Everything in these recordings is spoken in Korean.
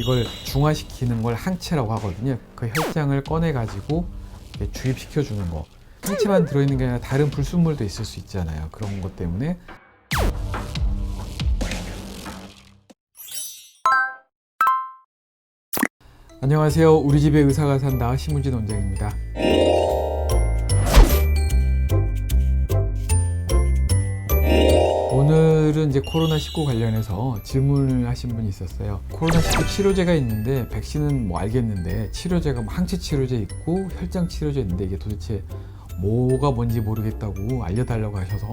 이걸 중화시키는 걸 항체라고 하거든요. 그 혈장을 꺼내 가지고 주입시켜 주는 거. 항체만 들어 있는 게 아니라 다른 불순물도 있을 수 있잖아요. 그런 것 때문에 안녕하세요. 우리 집에 의사가 산다 신문진 원장입니다. 오늘 은 이제 코로나19 관련해서 질문을 하신 분이 있었어요. 코로나19 치료제가 있는데 백신은 뭐 알겠는데 치료제가 뭐 항체 치료제 있고 혈장 치료제 있는데 이게 도대체 뭐가 뭔지 모르겠다고 알려달라고 하셔서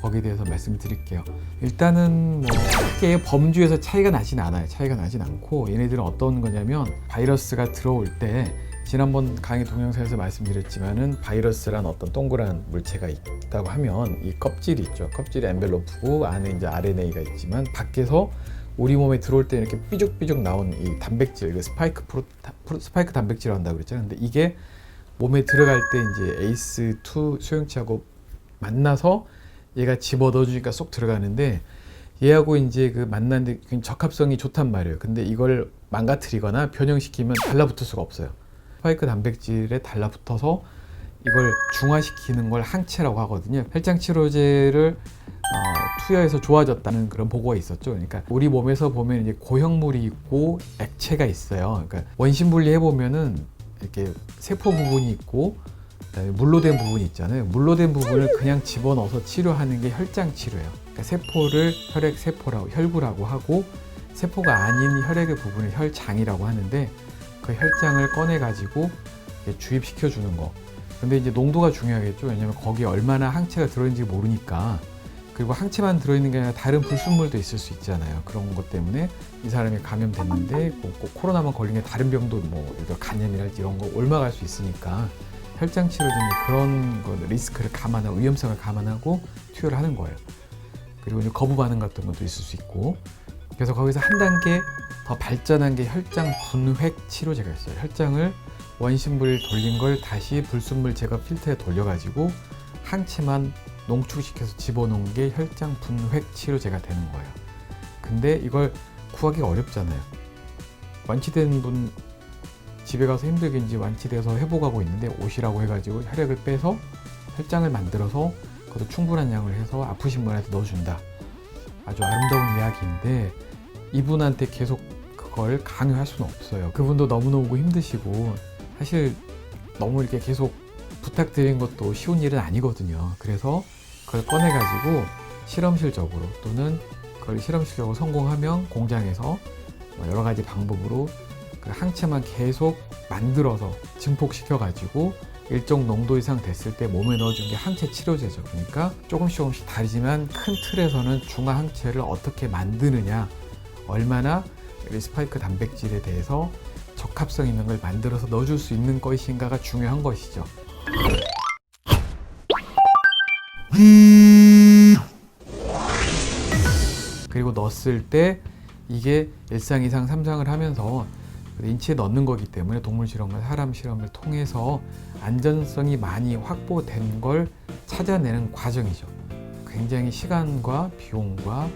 거기에 대해서 말씀드릴게요. 일단은 뭐 크게 범주에서 차이가 나진 않아요. 차이가 나진 않고 얘네들은 어떤 거냐면 바이러스가 들어올 때 지난번 강의 동영상에서 말씀드렸지만은 바이러스란 어떤 동그란 물체가 있다고 하면 이 껍질이 있죠. 껍질이 엔벨로프고 안에 이제 RNA가 있지만 밖에서 우리 몸에 들어올 때 이렇게 삐죽삐죽 나온 이 단백질, 그 스파이크 프로, 스파이크 단백질 한다고 그랬잖아요. 근데 이게 몸에 들어갈 때 이제 ACE2 소형체하고 만나서 얘가 집어 넣어주니까 쏙 들어가는데 얘하고 이제 그 굉장히 적합성이 좋단 말이에요. 근데 이걸 망가뜨리거나 변형시키면 달라붙을 수가 없어요. 스파이크 단백질에 달라붙어서 이걸 중화시키는 걸 항체라고 하거든요. 혈장 치료제를 어, 투여해서 좋아졌다는 그런 보고가 있었죠. 그러니까 우리 몸에서 보면 이제 고형물이 있고 액체가 있어요. 그러니까 원심 분리해 보면은 이렇게 세포 부분이 있고 물로 된 부분이 있잖아요. 물로 된 부분을 그냥 집어넣어서 치료하는 게 혈장 치료예요. 그러니까 세포를 혈액 세포라고 혈구라고 하고 세포가 아닌 혈액의 부분을 혈장이라고 하는데 그 혈장을 꺼내 가지고 주입시켜 주는 거. 근데 이제 농도가 중요하겠죠. 왜냐면 거기에 얼마나 항체가 들어있는지 모르니까. 그리고 항체만 들어있는 게 아니라 다른 불순물도 있을 수 있잖아요. 그런 것 때문에 이 사람이 감염됐는데 뭐 꼭 코로나만 걸린 게 다른 병도 뭐 예를 들어 간염이랄지 이런 거 옮아갈 수 있으니까 혈장 치료제는 그런 거 리스크를 감안하고 위험성을 감안하고 투여를 하는 거예요. 그리고 이제 거부 반응 같은 것도 있을 수 있고 그래서 거기서 한 단계 더 발전한 게 혈장 분획 치료제가 있어요. 혈장을 원심물 돌린 걸 다시 불순물 제거 필터에 돌려가지고 항체만 농축시켜서 집어넣은 게 혈장 분획 치료제가 되는 거예요. 근데 이걸 구하기가 어렵잖아요. 완치된 분 집에 가서 힘들게 이제 완치돼서 회복하고 있는데 오시라고 해가지고 혈액을 빼서 혈장을 만들어서 그것도 충분한 양을 해서 아프신 분한테 넣어준다. 아주 아름다운 이야기인데 이분한테 계속 그걸 강요할 수는 없어요. 그분도 너무너무 힘드시고 사실 너무 이렇게 계속 부탁드린 것도 쉬운 일은 아니거든요. 그래서 그걸 꺼내가지고 실험실적으로 또는 그걸 실험실적으로 성공하면 공장에서 뭐 여러 가지 방법으로 그 항체만 계속 만들어서 증폭시켜가지고 일정 농도 이상 됐을 때 몸에 넣어준 게 항체 치료제죠. 그러니까 조금씩 조금씩 다르지만 큰 틀에서는 중화 항체를 어떻게 만드느냐, 얼마나 이 스파이크 단백질에 대해서 적합성 있는 걸 만들어서 넣어줄 수 있는 것인가가 중요한 것이죠. 그리고 넣었을 때 이게 일상 이상 삼상을 하면서 인체에 넣는 거기 때문에 동물 실험과 사람 실험을 통해서 안전성이 많이 확보된 걸 찾아내는 과정이죠. 굉장히 시간과 비용과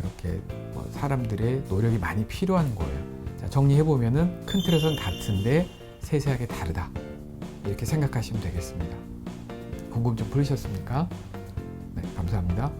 이렇게 뭐 사람들의 노력이 많이 필요한 거예요. 자, 정리해보면 큰 틀에서는 같은데 세세하게 다르다. 이렇게 생각하시면 되겠습니다. 궁금증 풀리셨습니까? 네, 감사합니다.